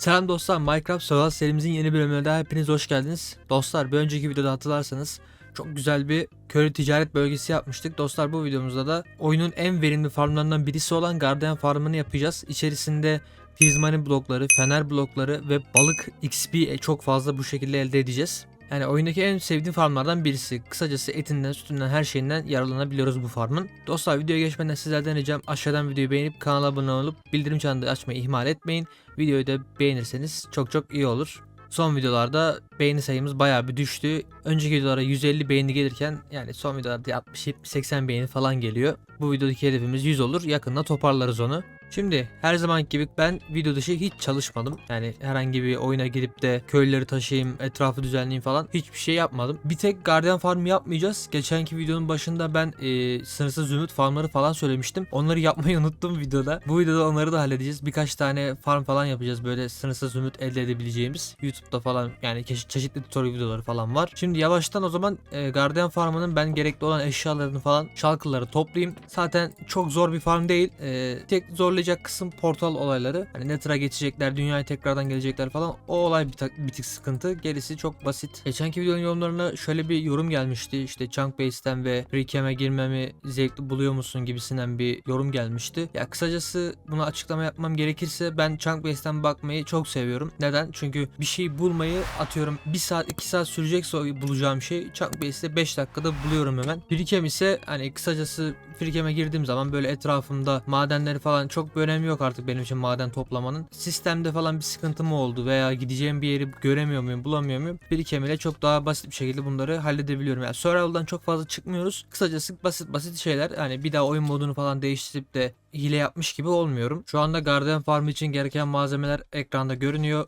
Selam dostlar Minecraft Survival serimizin yeni bölümüne daha hepiniz hoş geldiniz. Dostlar bir önceki videoda hatırlarsanız çok güzel bir köylü ticaret bölgesi yapmıştık. Dostlar bu videomuzda da oyunun en verimli farmlarından birisi olan Guardian farmını yapacağız. İçerisinde Pizmani blokları, fener blokları ve balık XP çok fazla bu şekilde elde edeceğiz. Yani oyundaki en sevdiğim farmlardan birisi. Kısacası etinden, sütünden, her şeyinden yararlanabiliyoruz bu farmın. Dostlar videoya geçmeden sizlerden ricam aşağıdan videoyu beğenip kanala abone olup bildirim çanını açmayı ihmal etmeyin. Videoyu da beğenirseniz çok çok iyi olur. Son videolarda beğeni sayımız bayağı bir düştü. Önceki videolara 150 beğeni gelirken yani son videolarda 60 70 80 beğeni falan geliyor. Bu videodaki hedefimiz 100 olur. Yakında toparlarız onu. Şimdi her zaman gibi ben video dışı hiç çalışmadım. Yani herhangi bir oyuna girip de köylüleri taşıyayım, etrafı düzenleyeyim falan hiçbir şey yapmadım. Bir tek Guardian Farm yapmayacağız. Geçenki videonun başında ben e, sınırsız zümrüt farmları falan söylemiştim. Onları yapmayı unuttum videoda. Bu videoda onları da halledeceğiz. Birkaç tane farm falan yapacağız böyle sınırsız zümrüt elde edebileceğimiz. YouTube'da falan yani çe- çeşitli tutorial videoları falan var. Şimdi yavaştan o zaman e, Guardian Farm'ının ben gerekli olan eşyalarını falan şalkıları toplayayım. Zaten çok zor bir farm değil. E, tek zorlayacak kısım portal olayları. Hani Nether'a geçecekler, dünyaya tekrardan gelecekler falan. O olay bir, bir tık sıkıntı. Gerisi çok basit. Geçenki videonun yorumlarına şöyle bir yorum gelmişti. İşte Chunk Base'ten ve Recam'e girmemi zevkli buluyor musun gibisinden bir yorum gelmişti. Ya kısacası buna açıklama yapmam gerekirse ben Chunk Base'ten bakmayı çok seviyorum. Neden? Çünkü bir şey bulmayı atıyorum 1 saat 2 saat sürecekse bulacağım şey Chunk Base'te 5 dakikada buluyorum hemen. Recam ise hani kısacası Freecam'e girdiğim zaman böyle etrafımda madenleri falan çok bir önemi yok artık benim için maden toplamanın. Sistemde falan bir sıkıntı mı oldu veya gideceğim bir yeri göremiyor muyum, bulamıyor muyum? İle çok daha basit bir şekilde bunları halledebiliyorum. Yani Survival'dan çok fazla çıkmıyoruz. Kısacası basit basit şeyler. Yani bir daha oyun modunu falan değiştirip de hile yapmış gibi olmuyorum. Şu anda Guardian Farm için gereken malzemeler ekranda görünüyor.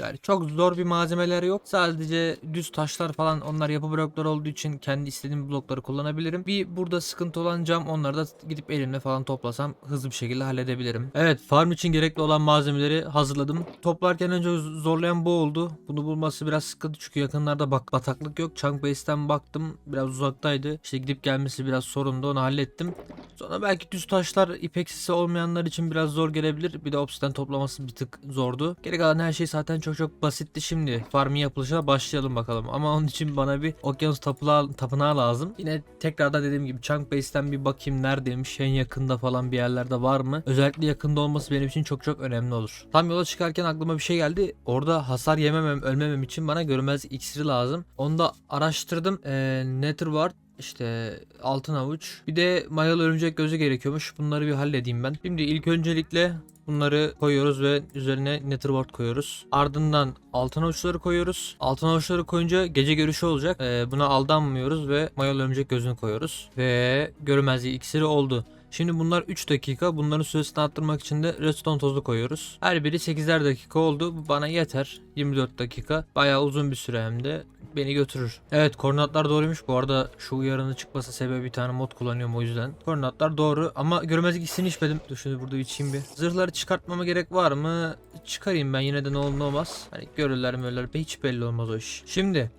Yani çok zor bir malzemeler yok. Sadece düz taşlar falan onlar yapı blokları olduğu için kendi istediğim blokları kullanabilirim. Bir burada sıkıntı olan cam onları da gidip elimle falan toplasam hızlı bir şekilde halledebilirim. Evet farm için gerekli olan malzemeleri hazırladım. Toplarken önce zorlayan bu oldu. Bunu bulması biraz sıkıntı çünkü yakınlarda bak bataklık yok. Chunk Base'ten baktım biraz uzaktaydı. İşte gidip gelmesi biraz sorundu onu hallettim. Sonra belki düz taşlar ipeksisi olmayanlar için biraz zor gelebilir. Bir de obsidian toplaması bir tık zordu. Geri kalan her şey zaten çok çok basitti şimdi. Farmın yapılışına başlayalım bakalım. Ama onun için bana bir okyanus tapınağı, tapınağı lazım. Yine tekrarda dediğim gibi Chunk Base'ten bir bakayım neredeymiş. En yakında falan bir yerlerde var mı? Özellikle yakında olması benim için çok çok önemli olur. Tam yola çıkarken aklıma bir şey geldi. Orada hasar yememem, ölmemem için bana görünmez iksiri lazım. Onu da araştırdım. Ee, Nether var işte altın avuç. Bir de mayalı örümcek gözü gerekiyormuş. Bunları bir halledeyim ben. Şimdi ilk öncelikle bunları koyuyoruz ve üzerine netherboard koyuyoruz. Ardından altın avuçları koyuyoruz. Altın avuçları koyunca gece görüşü olacak. Ee, buna aldanmıyoruz ve mayalı örümcek gözünü koyuyoruz. Ve görünmezliği iksiri oldu. Şimdi bunlar 3 dakika. Bunların süresini arttırmak için de redstone tozu koyuyoruz. Her biri 8'er dakika oldu. Bu bana yeter. 24 dakika. Bayağı uzun bir süre hem de beni götürür. Evet koordinatlar doğruymuş. Bu arada şu uyarının çıkması sebebi bir tane mod kullanıyorum o yüzden. Koordinatlar doğru ama görmezlik hissini içmedim. Dur şimdi burada içeyim bir. Zırhları çıkartmama gerek var mı? Çıkarayım ben yine de ne olur ne olmaz. Hani görürler mi ölürler hiç belli olmaz o iş. Şimdi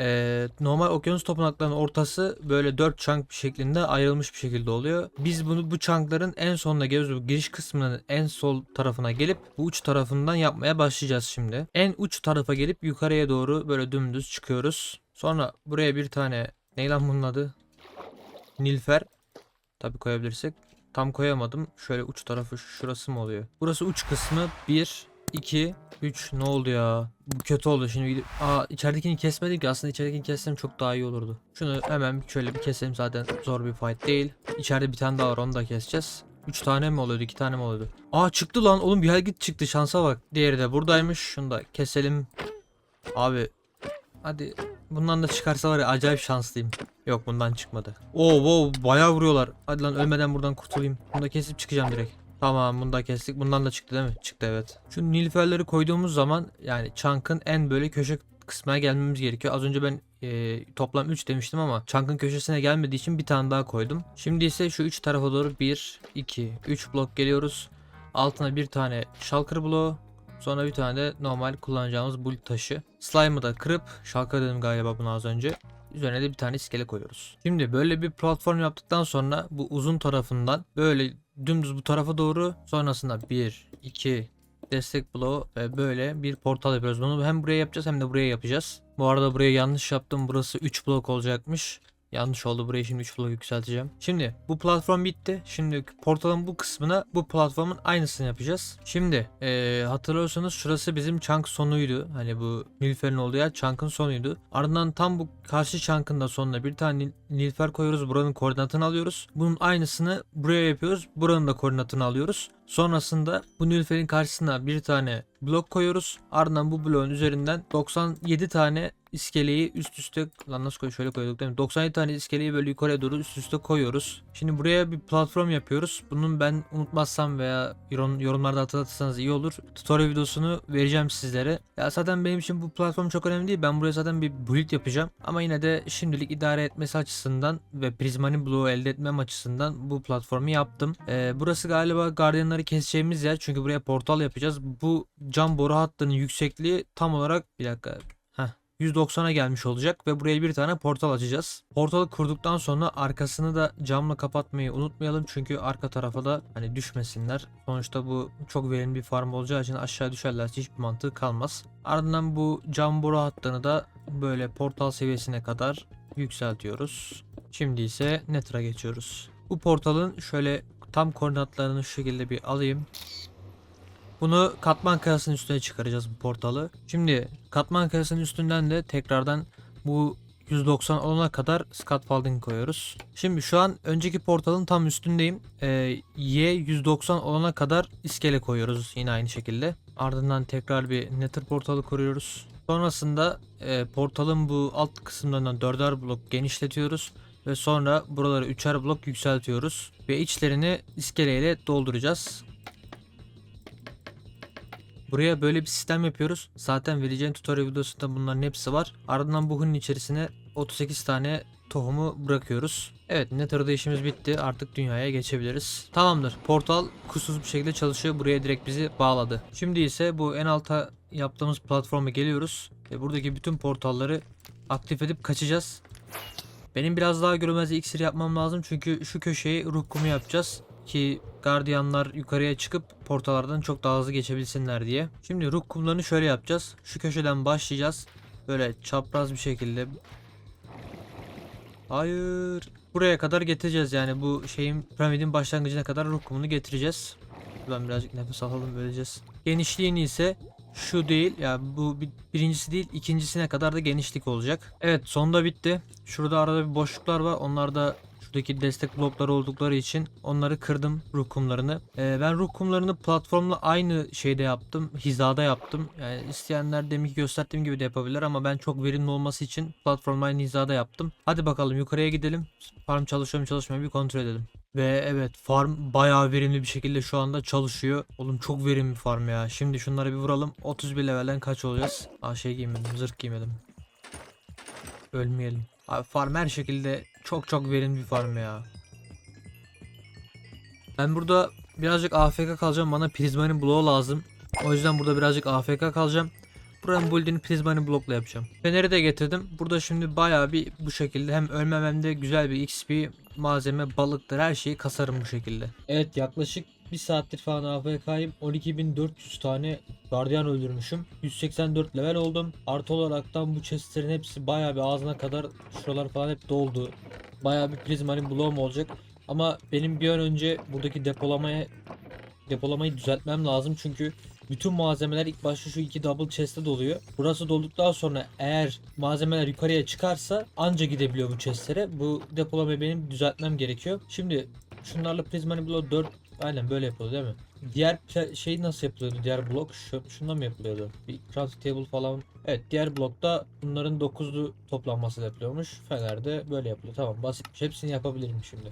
ee, normal okyanus tapınaklarının ortası böyle dört chunk şeklinde ayrılmış bir şekilde oluyor. Biz bunu bu chunkların en sonuna geliyoruz. Bu giriş kısmının en sol tarafına gelip bu uç tarafından yapmaya başlayacağız şimdi. En uç tarafa gelip yukarıya doğru böyle dümdüz çıkıyoruz. Sonra buraya bir tane ne lan bunun adı? Nilfer. Tabi koyabilirsek. Tam koyamadım. Şöyle uç tarafı şurası mı oluyor? Burası uç kısmı. 1, 2, 3 ne oldu ya? Bu kötü oldu şimdi gidip aa içeridekini kesmedim ki aslında içeridekini kessem çok daha iyi olurdu. Şunu hemen şöyle bir keselim zaten zor bir fight değil. İçeride bir tane daha var onu da keseceğiz. 3 tane mi oluyordu 2 tane mi oluyordu? Aa çıktı lan oğlum bir git çıktı şansa bak. Diğeri de buradaymış şunu da keselim. Abi hadi bundan da çıkarsa var ya acayip şanslıyım. Yok bundan çıkmadı. Oo wow bayağı vuruyorlar. Hadi lan ölmeden buradan kurtulayım. Bunu da kesip çıkacağım direkt. Tamam bunu da kestik. Bundan da çıktı değil mi? Çıktı evet. Şu nilüferleri koyduğumuz zaman yani çankın en böyle köşe kısmına gelmemiz gerekiyor. Az önce ben e, toplam 3 demiştim ama çankın köşesine gelmediği için bir tane daha koydum. Şimdi ise şu 3 tarafa doğru 1, 2, 3 blok geliyoruz. Altına bir tane shulker bloğu. Sonra bir tane de normal kullanacağımız bulut taşı. Slime'ı da kırıp shulker dedim galiba bunu az önce. Üzerine de bir tane iskele koyuyoruz. Şimdi böyle bir platform yaptıktan sonra bu uzun tarafından böyle dümdüz bu tarafa doğru sonrasında 1, 2, destek bloğu ve böyle bir portal yapıyoruz. Bunu hem buraya yapacağız hem de buraya yapacağız. Bu arada buraya yanlış yaptım. Burası 3 blok olacakmış. Yanlış oldu. Burayı şimdi 3 blok yükselteceğim. Şimdi bu platform bitti. Şimdi portalın bu kısmına bu platformun aynısını yapacağız. Şimdi eee, hatırlıyorsanız şurası bizim chunk sonuydu. Hani bu Nilüfer'in olduğu yer chunk'ın sonuydu. Ardından tam bu karşı chunk'ın da sonuna bir tane Nil- Nilüfer koyuyoruz. Buranın koordinatını alıyoruz. Bunun aynısını buraya yapıyoruz. Buranın da koordinatını alıyoruz. Sonrasında bu Nilüfer'in karşısına bir tane blok koyuyoruz. Ardından bu bloğun üzerinden 97 tane iskeleyi üst üste lan nasıl koy şöyle koyduk değil mi? 97 tane iskeleyi böyle yukarıya doğru üst üste koyuyoruz. Şimdi buraya bir platform yapıyoruz. Bunun ben unutmazsam veya yorum, yorumlarda hatırlatırsanız iyi olur. Tutorial videosunu vereceğim sizlere. Ya zaten benim için bu platform çok önemli değil. Ben buraya zaten bir build yapacağım. Ama yine de şimdilik idare etmesi açısından ve Prisma'nın bloğu elde etmem açısından bu platformu yaptım. Ee, burası galiba gardiyanları keseceğimiz yer. Çünkü buraya portal yapacağız. Bu cam boru hattının yüksekliği tam olarak bir dakika 190'a gelmiş olacak ve buraya bir tane portal açacağız. Portalı kurduktan sonra arkasını da camla kapatmayı unutmayalım çünkü arka tarafa da hani düşmesinler. Sonuçta bu çok verimli bir farm olacağı için aşağı düşerlerse hiçbir mantığı kalmaz. Ardından bu cam boru hattını da böyle portal seviyesine kadar yükseltiyoruz. Şimdi ise Nether'a geçiyoruz. Bu portalın şöyle tam koordinatlarını şu şekilde bir alayım. Bunu katman kayasının üstüne çıkaracağız bu portalı. Şimdi katman kayasının üstünden de tekrardan bu 190 olana kadar scaffolding koyuyoruz. Şimdi şu an önceki portalın tam üstündeyim. Ee, Y 190 olana kadar iskele koyuyoruz yine aynı şekilde. Ardından tekrar bir nether portalı kuruyoruz. Sonrasında e, portalın bu alt kısımlarından dörder blok genişletiyoruz. Ve sonra buraları üçer blok yükseltiyoruz. Ve içlerini iskeleyle dolduracağız. Buraya böyle bir sistem yapıyoruz. Zaten vereceğim tutorial videosunda bunların hepsi var. Ardından bu hunun içerisine 38 tane tohumu bırakıyoruz. Evet Nether'da işimiz bitti. Artık dünyaya geçebiliriz. Tamamdır. Portal kusursuz bir şekilde çalışıyor. Buraya direkt bizi bağladı. Şimdi ise bu en alta yaptığımız platforma geliyoruz. Ve buradaki bütün portalları aktif edip kaçacağız. Benim biraz daha görünmez iksir yapmam lazım. Çünkü şu köşeyi ruh kumu yapacağız ki gardiyanlar yukarıya çıkıp portalardan çok daha hızlı geçebilsinler diye. Şimdi ruh kumlarını şöyle yapacağız. Şu köşeden başlayacağız. Böyle çapraz bir şekilde. Hayır. Buraya kadar getireceğiz yani bu şeyin piramidin başlangıcına kadar ruh kumunu getireceğiz. Ben birazcık nefes alalım öleceğiz. Genişliğini ise şu değil ya yani bu bir, birincisi değil ikincisine kadar da genişlik olacak. Evet sonda bitti. Şurada arada bir boşluklar var. Onlar da şuradaki destek blokları oldukları için onları kırdım ruh kumlarını. Ee, ben ruh kumlarını platformla aynı şeyde yaptım. Hizada yaptım. Yani isteyenler deminki gösterdiğim gibi de yapabilir ama ben çok verimli olması için platformla aynı hizada yaptım. Hadi bakalım yukarıya gidelim. Farm çalışıyor mu çalışmıyor mu bir kontrol edelim. Ve evet farm bayağı verimli bir şekilde şu anda çalışıyor. Oğlum çok verimli farm ya. Şimdi şunları bir vuralım. 31 levelden kaç olacağız? Aa şey giymedim zırh giymedim. Ölmeyelim. Abi farm her şekilde çok çok verimli bir farm ya. Ben burada birazcık AFK kalacağım. Bana Prisma'nın bloğu lazım. O yüzden burada birazcık AFK kalacağım. Buranın build'ini Prisma'nın blokla yapacağım. Feneri de getirdim. Burada şimdi bayağı bir bu şekilde hem ölmem hem de güzel bir XP malzeme, balıktır her şeyi kasarım bu şekilde. Evet yaklaşık bir saattir falan AFK'yim. 12.400 tane gardiyan öldürmüşüm. 184 level oldum. Artı olaraktan bu chestlerin hepsi bayağı bir ağzına kadar şuralar falan hep doldu. Bayağı bir prizmanin bloğum olacak. Ama benim bir an önce buradaki depolamaya depolamayı düzeltmem lazım çünkü bütün malzemeler ilk başta şu iki double chest'e doluyor. Burası dolduktan sonra eğer malzemeler yukarıya çıkarsa anca gidebiliyor bu chest'lere. Bu depolamayı benim düzeltmem gerekiyor. Şimdi şunlarla Prismani Blow 4 aynen böyle yapılıyor değil mi? Diğer şey nasıl yapılıyordu? Diğer blok şu, şundan mı yapılıyordu? Bir crafting table falan. Evet diğer blokta bunların 9'lu toplanması yapılıyormuş. Fener'de böyle yapılıyor. Tamam basitmiş. Hepsini yapabilirim şimdi.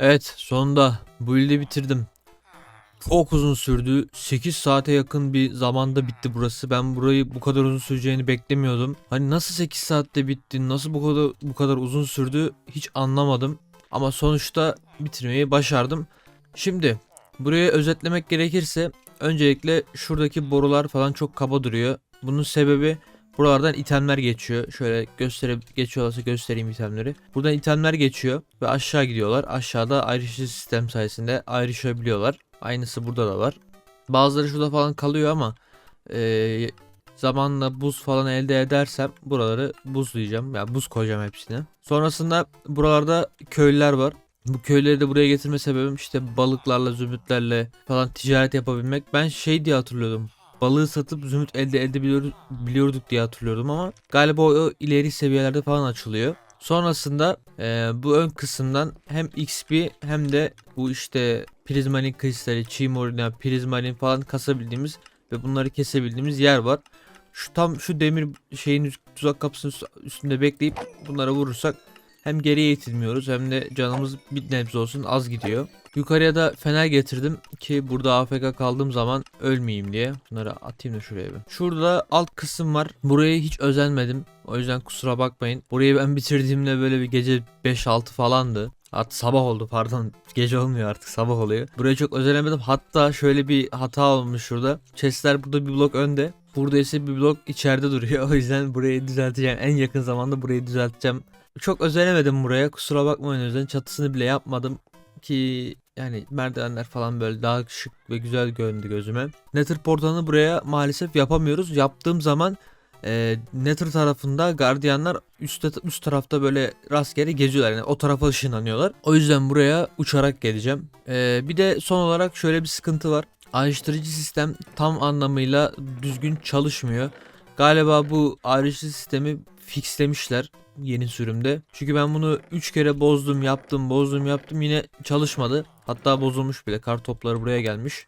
Evet sonunda bu ilde bitirdim. Çok uzun sürdü. 8 saate yakın bir zamanda bitti burası. Ben burayı bu kadar uzun süreceğini beklemiyordum. Hani nasıl 8 saatte bitti, nasıl bu kadar bu kadar uzun sürdü hiç anlamadım. Ama sonuçta bitirmeyi başardım. Şimdi burayı özetlemek gerekirse öncelikle şuradaki borular falan çok kaba duruyor. Bunun sebebi buralardan itemler geçiyor. Şöyle göstere geçiyorlarsa göstereyim itemleri. Buradan itemler geçiyor ve aşağı gidiyorlar. Aşağıda ayrışıcı sistem sayesinde ayrışabiliyorlar. Aynısı burada da var. Bazıları şurada falan kalıyor ama eee, zamanla buz falan elde edersem buraları buzlayacağım. Yani buz koyacağım hepsine. Sonrasında buralarda köylüler var. Bu köyleri de buraya getirme sebebim işte balıklarla, zümrütlerle falan ticaret yapabilmek. Ben şey diye hatırlıyordum. Balığı satıp zümrüt elde edebiliyoruz biliyorduk diye hatırlıyordum ama galiba o, ileri seviyelerde falan açılıyor. Sonrasında eee, bu ön kısımdan hem XP hem de bu işte prizmanin kristali, çimorina, prizmanin falan kasabildiğimiz ve bunları kesebildiğimiz yer var. Şu tam şu demir şeyin tuzak kapısının üst- üstünde bekleyip bunlara vurursak hem geriye itilmiyoruz hem de canımız bir nebze olsun az gidiyor. Yukarıya da fener getirdim ki burada AFK kaldığım zaman ölmeyeyim diye. Bunları atayım da şuraya bir. Şurada alt kısım var. Buraya hiç özenmedim. O yüzden kusura bakmayın. Burayı ben bitirdiğimde böyle bir gece 5-6 falandı. Hatta sabah oldu pardon. Gece olmuyor artık sabah oluyor. Buraya çok özelemedim. Hatta şöyle bir hata olmuş şurada. Chestler burada bir blok önde. Burada ise bir blok içeride duruyor. O yüzden burayı düzelteceğim. En yakın zamanda burayı düzelteceğim. Çok özelemedim buraya. Kusura bakmayın o çatısını bile yapmadım ki yani merdivenler falan böyle daha şık ve güzel göründü gözüme. Nether portalını buraya maalesef yapamıyoruz. Yaptığım zaman e, Nether tarafında gardiyanlar üstte, üst tarafta böyle rastgele geziyorlar. Yani o tarafa ışınlanıyorlar. O yüzden buraya uçarak geleceğim. E, bir de son olarak şöyle bir sıkıntı var. Ayrıştırıcı sistem tam anlamıyla düzgün çalışmıyor. Galiba bu ayrıştırıcı sistemi fixlemişler yeni sürümde. Çünkü ben bunu 3 kere bozdum yaptım bozdum yaptım yine çalışmadı. Hatta bozulmuş bile kar topları buraya gelmiş.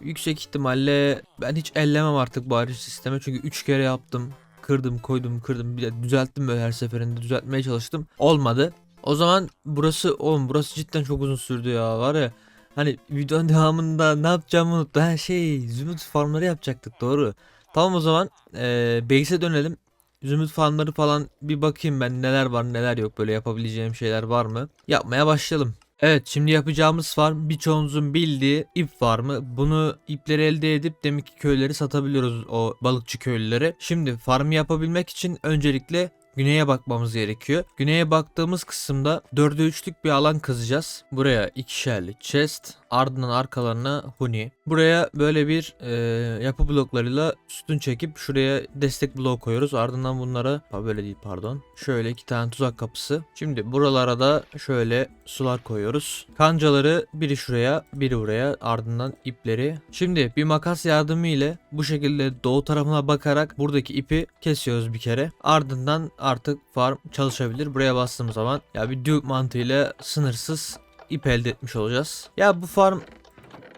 Yüksek ihtimalle ben hiç ellemem artık bu ayrıştırıcı sisteme çünkü 3 kere yaptım. Kırdım koydum kırdım bir de düzelttim böyle her seferinde düzeltmeye çalıştım. Olmadı. O zaman burası oğlum burası cidden çok uzun sürdü ya var ya. Hani videonun devamında ne yapacağımı unuttum. Ha şey zümrüt farmları yapacaktık doğru. Tamam o zaman eee base'e dönelim. Zümrüt farmları falan bir bakayım ben neler var neler yok böyle yapabileceğim şeyler var mı? Yapmaya başlayalım. Evet şimdi yapacağımız farm birçoğunuzun bildiği ip farmı. Bunu ipleri elde edip demek ki köyleri satabiliyoruz o balıkçı köylülere. Şimdi farmı yapabilmek için öncelikle güneye bakmamız gerekiyor. Güneye baktığımız kısımda 4'e 3'lük bir alan kazacağız. Buraya ikişerli chest, ardından arkalarına huni. Buraya böyle bir e, yapı bloklarıyla sütun çekip şuraya destek bloğu koyuyoruz. Ardından bunlara ha, böyle değil pardon. Şöyle iki tane tuzak kapısı. Şimdi buralara da şöyle sular koyuyoruz. Kancaları biri şuraya, biri buraya. Ardından ipleri. Şimdi bir makas yardımı ile bu şekilde doğu tarafına bakarak buradaki ipi kesiyoruz bir kere. Ardından artık farm çalışabilir. Buraya bastığım zaman ya bir Duke mantığıyla sınırsız ip elde etmiş olacağız. Ya bu farm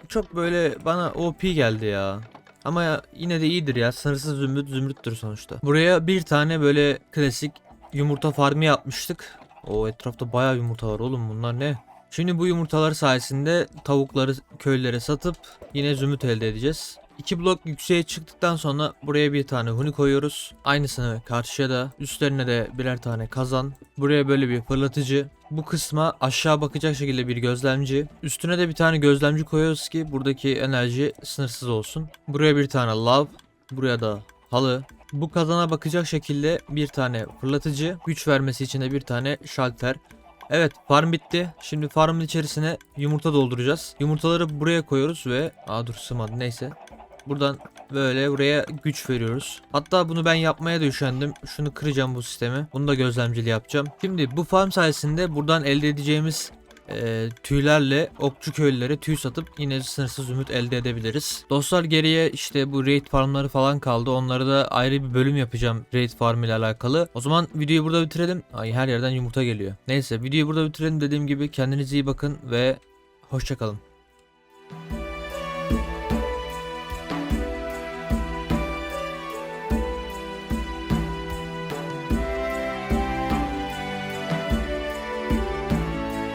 çok böyle bana OP geldi ya. Ama ya yine de iyidir ya. Sınırsız zümrüt zümrüttür sonuçta. Buraya bir tane böyle klasik yumurta farmı yapmıştık. O etrafta bayağı yumurta var oğlum bunlar ne? Şimdi bu yumurtalar sayesinde tavukları köylere satıp yine zümrüt elde edeceğiz. İki blok yükseğe çıktıktan sonra buraya bir tane huni koyuyoruz. Aynısını karşıya da üstlerine de birer tane kazan. Buraya böyle bir fırlatıcı. Bu kısma aşağı bakacak şekilde bir gözlemci. Üstüne de bir tane gözlemci koyuyoruz ki buradaki enerji sınırsız olsun. Buraya bir tane lav. Buraya da halı. Bu kazana bakacak şekilde bir tane fırlatıcı. Güç vermesi için de bir tane şalter. Evet farm bitti. Şimdi farmın içerisine yumurta dolduracağız. Yumurtaları buraya koyuyoruz ve... Aa dur sığmadı neyse. Buradan böyle buraya güç veriyoruz. Hatta bunu ben yapmaya da üşendim. Şunu kıracağım bu sistemi. Bunu da gözlemcili yapacağım. Şimdi bu farm sayesinde buradan elde edeceğimiz e, tüylerle okçu köylülere tüy satıp yine sınırsız ümit elde edebiliriz. Dostlar geriye işte bu raid farmları falan kaldı. Onları da ayrı bir bölüm yapacağım raid farm ile alakalı. O zaman videoyu burada bitirelim. Ay her yerden yumurta geliyor. Neyse videoyu burada bitirelim dediğim gibi kendinize iyi bakın ve hoşçakalın.